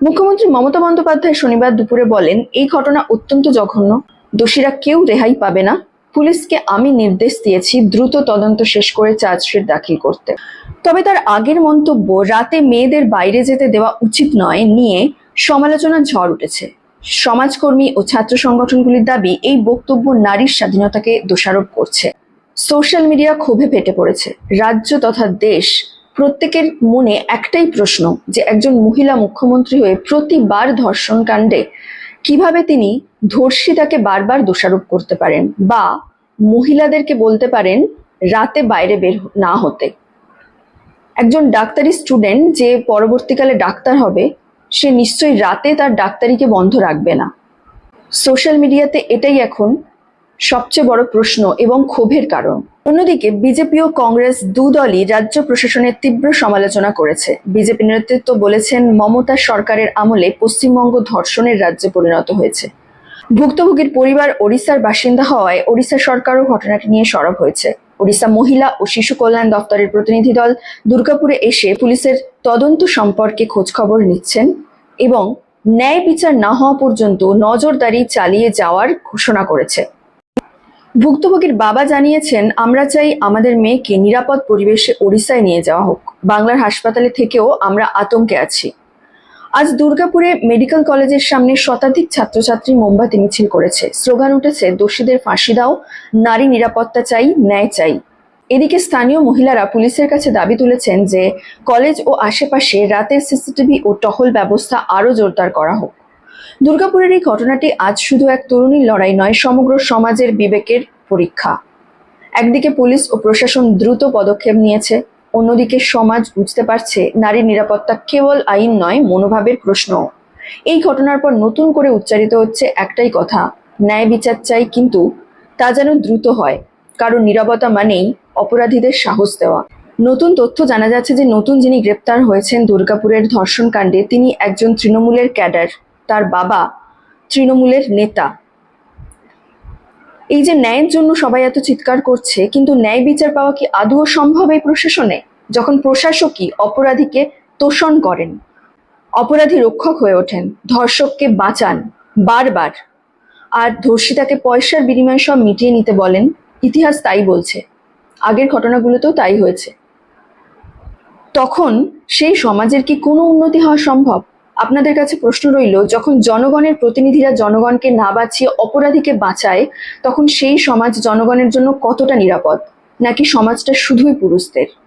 মুখ্যমন্ত্রী মমতা বন্দ্যোপাধ্যায় শনিবার দুপুরে বলেন, এই ঘটনা অত্যন্ত জঘন্য। দোষীরা কেউ রেহাই পাবে না। পুলিশকে আমি নির্দেশ দিয়েছি দ্রুত তদন্ত শেষ করে চার্জশিট দাখিল করতে। তবে তার আগের মন্তব্য, রাতে মেয়েদের বাইরে যেতে দেওয়া উচিত নয় নিয়ে সমালোচনার ঝড় উঠেছে। সমাজকর্মী ও ছাত্র সংগঠনগুলির দাবি, এই বক্তব্য নারীর স্বাধীনতাকে দোষারোপ করছে। সোশ্যাল মিডিয়া ক্ষোভে ফেটে পড়েছে। রাজ্য তথা দেশ প্রত্যেকের মনে একটাই প্রশ্ন যে একজন মহিলা মুখ্যমন্ত্রী হয়ে প্রতিবার ধর্ষণ কাণ্ডে কীভাবে তিনি ধর্ষিতাকে বারবার দোষারোপ করতে পারেন বা মহিলাদেরকে বলতে পারেন রাতে বাইরে বের না হতে? একজন ডাক্তারি স্টুডেন্ট যে পরবর্তীকালে ডাক্তার হবে, সে নিশ্চয়ই রাতে তার ডাক্তারিকে বন্ধ রাখবে না। সোশ্যাল মিডিয়াতে এটাই এখন সবচেয়ে বড় প্রশ্ন এবং ক্ষোভের কারণ। অন্যদিকে বিজেপি ও কংগ্রেস দুদলই রাজ্য প্রশাসনের তীব্র সমালোচনা করেছে। বিজেপি নেতৃত্ব বলেছেন, মমতা সরকারের আমলে পশ্চিমবঙ্গ ধর্ষণের রাজ্যে পরিণত হয়েছে। ভুক্তভোগীর পরিবার ওড়িশার বাসিন্দা হওয়ায় ওড়িশা সরকারও ঘটনাটি নিয়ে সরব হয়েছে। ওড়িশা মহিলা ও শিশু কল্যাণ দপ্তরের প্রতিনিধি দল দুর্গাপুরে এসে পুলিশের তদন্ত সম্পর্কে খোঁজখবর নিচ্ছেন এবং ন্যায় বিচার না হওয়া পর্যন্ত নজরদারি চালিয়ে যাওয়ার ঘোষণা করেছে। ভুক্তভোগীর বাবা জানিয়েছেন, আমরা চাই আমাদের মেয়েকে নিরাপদ পরিবেশে ওড়িশায় নিয়ে যাওয়া হোক। বাংলার হাসপাতালে থেকেও আমরা আতঙ্কে আছি। আজ দুর্গাপুরে মেডিকেল কলেজের সামনে শতাধিক ছাত্রছাত্রী মোমবাতি মিছিল করেছে। স্লোগান উঠেছে, দোষীদের ফাঁসি দাও, নারী নিরাপত্তা চাই, ন্যায় চাই। এদিকে স্থানীয় মহিলারা পুলিশের কাছে দাবি তুলেছেন যে, কলেজ ও আশেপাশে রাতের সিসিটিভি ও টহল ব্যবস্থা আরও জোরদার করা হোক। দুর্গাপুরের এই ঘটনাটি আজ শুধু এক তরুণীর লড়াই নয়, সমগ্র সমাজের বিবেকের পরীক্ষা। একদিকে পুলিশ ও প্রশাসন দ্রুত পদক্ষেপ নিয়েছে, অন্যদিকে সমাজ বুঝতে পারছে নারী নিরাপত্তা কেবল আইন নয়, মনোভাবের প্রশ্ন। এই ঘটনার পর নতুন করে উচ্চারিত হচ্ছে একটাই কথা, ন্যায় বিচার চাই কিন্তু তা যেন দ্রুত হয়। কারণ নিরাপত্তা মানেই অপরাধীদের সাহস দেওয়া। নতুন তথ্য জানা যাচ্ছে যে নতুন যিনি গ্রেপ্তার হয়েছেন দুর্গাপুরের ধর্ষণ কাণ্ডে তিনি একজন তৃণমূলের ক্যাডার। তার বাবা তৃণমূলের নেতা। এই যে ন্যায়ের জন্য সবাই এত চিৎকার করছে, কিন্তু ন্যায় বিচার পাওয়া কি আদৌ সম্ভব এই প্রশাসনে? যখন প্রশাসকই অপরাধীকে তোষণ করেন, অপরাধী রক্ষক হয়ে ওঠেন, ধর্ষককে বাঁচান, বারবার। আর ধর্ষিতাকে পয়সার বিনিময়ে সব মিটিয়ে নিতে বলেন, ইতিহাস তাই বলছে। আগের ঘটনাগুলোতেও তাই হয়েছে। তখন সেই সমাজের কি কোনো উন্নতি হওয়া সম্ভব? আপনাদের কাছে প্রশ্ন রইল, যখন জনগণের প্রতিনিধিরা জনগণকে না বাঁচিয়ে অপরাধীকে বাঁচায়, তখন সেই সমাজ জনগণের জন্য কতটা নিরাপদ? নাকি সমাজটা শুধুই পুরুষদের?